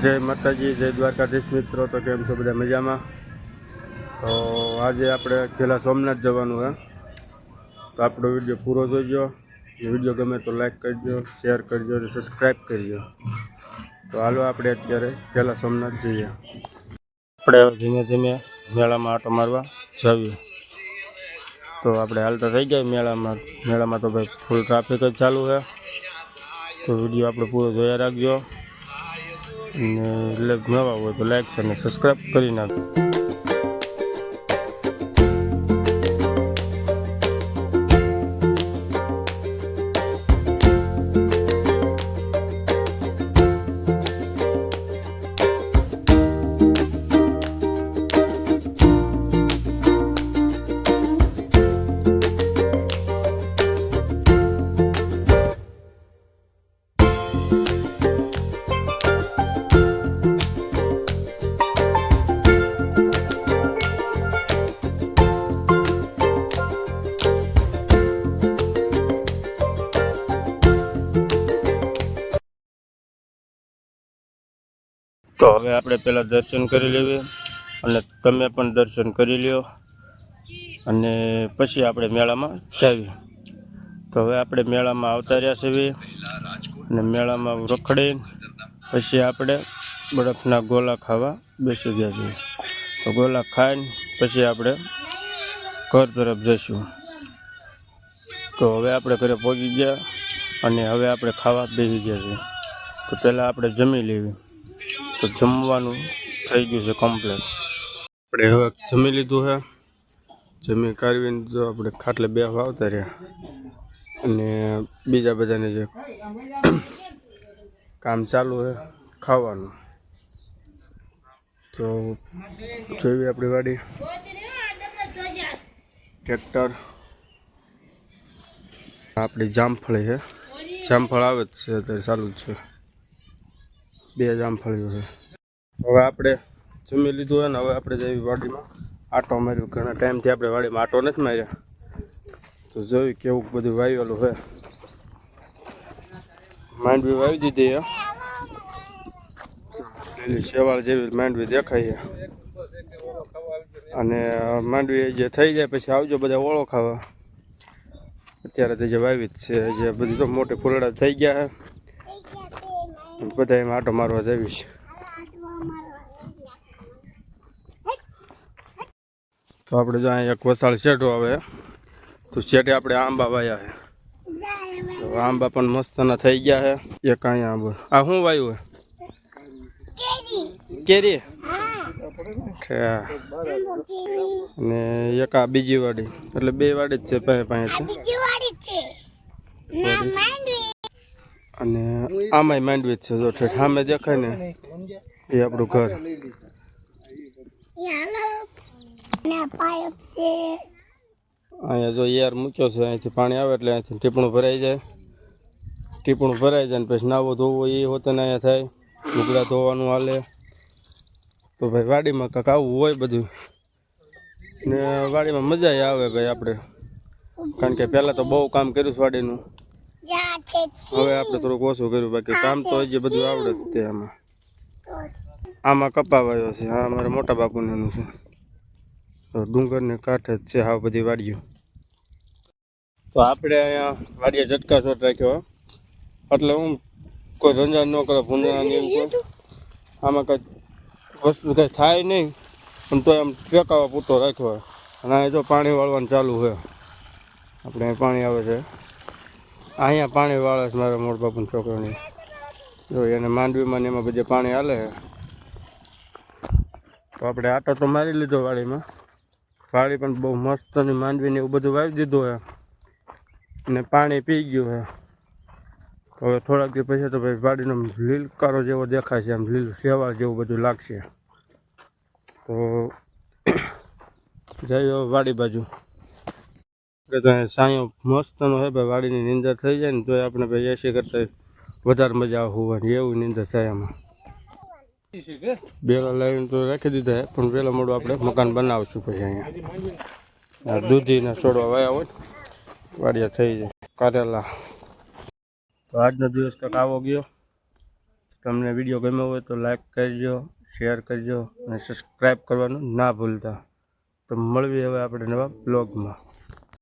જય માતાજી, જય દ્વારકાધીશ મિત્રો, તો કેમ છો બધા મજામાં? તો આજે આપણે પહેલાં સોમનાથ જવાનું હે. તો આપણો વીડિયો પૂરો જોઈજો વીડિયો ગમે તો લાઈક કરજો શેર કરજો અને સબસ્ક્રાઈબ કરજો. તો હાલો આપણે અત્યારે પહેલાં સોમનાથ જઈએ. આપણે ધીમે ધીમે મેળામાં આટો મારવા જાવીએ. તો આપણે હાલતા થઈ ગયા મેળામાં. મેળામાં તો ભાઈ ફૂલ ટ્રાફિક જ ચાલુ છે તો વીડિયો આપણે પૂરો જોયા રાખજો. એટલે નવા હોય તો લાઈક અને સબસ્ક્રાઈબ કરી નાખજો. તો હવે આપણે પહેલાં દર્શન કરી લેવી અને તમે પણ દર્શન કરી લ્યો. અને પછી આપણે મેળામાં જઈએ તો હવે આપણે મેળામાં આવતા રહ્યા છીએ. અને મેળામાં રખડી પછી આપણે બરફના ગોલા ખાવા બેસી ગયા છીએ. તો ગોલા ખાઈને પછી આપણે ઘર તરફ જઈશું. તો હવે આપણે ઘરે પહોંચી ગયા અને હવે આપણે ખાવા બેસી ગયા છીએ. તો પહેલાં આપણે જમી લેવી. તો જમવાનું થઈ ગયું છે કમ્પ્લીટ આપણે હવે જમી લીધું છે જમી કાઢવીને જો આપણે ખાટલે બે આવતા રહ્યા. અને બીજા બધાને જે કામ ચાલુ છે ખાવાનું. તો જોઈએ આપણી વાડી. ટ્રેક્ટર. આપણી જામફળી છે જામફળ આવે જ છે, અત્યારે ચાલુ જ છે. બે જામફળીઓ છે. હવે આપણે જમી લીધું હોય ને હવે આપણે જેવી વાડીમાં. આટો માર્યો, ઘણા ટાઈમથી આપણે વાડીમાં આટો નથી માર્યા. તો જોયું કેવું બધું વાવેલું છે. માંડવી વાવી દીધી લીલી શેવાળ જેવી માંડવી દેખાય અને માંડવી જે થઈ જાય પછી આવજો બધા ઓળો ખાવા. અત્યારે તો જે વાવી જ છે, જે બધી તો મોટી ફૂલડા થઈ ગયા બધા એમાં આટો મારવા જઈશ તો આપણે જો અહીંયા એક વસાળ શેઠો આવે. તો શેઠે આપણે આંબા વાયા છે. આંબા પણ મસ્તના થઈ ગયા છે. એક અહીંયા આંબો. આ શું વાયું હે કેરી. અને એક આ બીજી વાડી. એટલે બે વાડી જ છે પાસે પાસે અને આમાંય માંડવી જ છે જો ઠેઠ સામે દેખાય ને એ આપણું ઘર. અહીંયા જો યાર મૂક્યો છે અહીંથી પાણી આવે એટલે અહીંથી ટીપણું ભરાઈ જાય. ટીપણું ભરાઈ જાય ને પછી નાવો ધોવો એ હોતે ને અહીંયા થાય. લુગડા ધોવાનું હાલે. તો ભાઈ વાડીમાં કાંક આવું હોય બધું. ને વાડીમાં મજા આવે ભાઈ આપણે. કારણ કે પહેલાં તો બહુ કામ કર્યું છે વાડીનું. હવે આપણે થોડુંક ઓછું કર્યું, બાકી કામ તો હજી બધું આવડે જ તે આમાં. આમાં કપા વાયો છે. આ અમારા મોટા બાપુનું છે. તો ડુંગરને કાંઠે જ છે, હાવ બધી વાડીઓ. તો આપણે અહીંયા વાડીએ ઝટકા શોટ રાખ્યો એટલે હું કોઈ રંજાન ન કરે ભૂંજાની એમ છે આમાં કંઈ વસ્તુ કંઈ થાય નહીં, પણ તો એમ ટેકાવા પૂરતો રાખ્યો હોય. અને અહીંયા જો પાણી વાળવાનું ચાલુ છે આપણે પાણી આવે છે. અહીંયા પાણી વાળે છે મારા મોટ બાપુ છોકરાની. જો એને માંડવીમાં ને એમાં બધે પાણી હાલે. તો આપણે આટો તો મારી લીધો વાડીમાં. વાડી પણ બહુ મસ્ત અને માંડવીને એવું બધું વાવી દીધું છે અને પાણી પી ગયું હે. હવે થોડાક દી પછી તો ભાઈ વાડીનો લીલકારો જેવો દેખાય છે, આમ લીલ સેવા જેવું બધું લાગશે. તો હવે વાડી બાજુ. આપણે તો સાંયો મસ્તનો હે ભાઈ, વાડીની નિંદર થઈ જાય ને તો આપણે ભાઈ એસી કરતા વધારે મજા હોવાની, એવું નિંદર થાય એમાં બેલા લાવીને તો રાખી દીધા પણ વહેલા મોડું આપણે મકાન બનાવશું પછી અહીંયા. દૂધીના છોડવા વાયા હોય વાડિયા થઈ જાય. કારેલા. તો આજનો દિવસ કંઈક આવો ગયો. તમને વીડિયો ગમ્યો હોય તો લાઈક કરજો, શેર કરજો અને સબસ્ક્રાઈબ કરવાનું ના ભૂલતા. તો મળવી હવે આપણે નવા બ્લોગમાં.